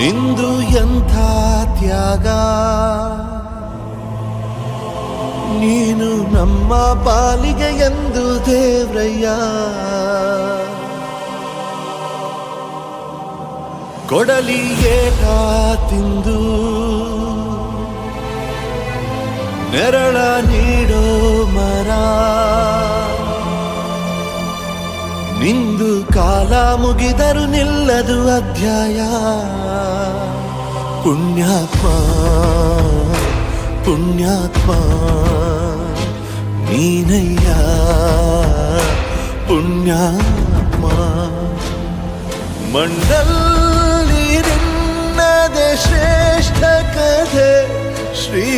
ಎಂಥ ತ್ಯಾಗ? ನೀನು ನಮ್ಮ ಪಾಲಿಗೆ ಎಂದು ದೇವ್ರಯ್ಯ. ಕೊಡಲಿ ಏಟ ತಿಂದು. ನೆರಳ ನೀಡೋ ಮರ. ನಿಂದು ಕಾಲ ಮುಗಿದರು ನಿಲ್ಲದು ಅಧ್ಯಾಯ. ಪುಣ್ಯಾತ್ಮ ಪುಣ್ಯಾತ್ಮ ನೀನಯ್ಯ. ಪುಣ್ಯಾತ್ಮ ಮಂಡಲ್ಲಿ ನಿನ್ನದೆ ಶ್ರೇಷ್ಠ ಕಥೆ. ಶ್ರೀಮಂತ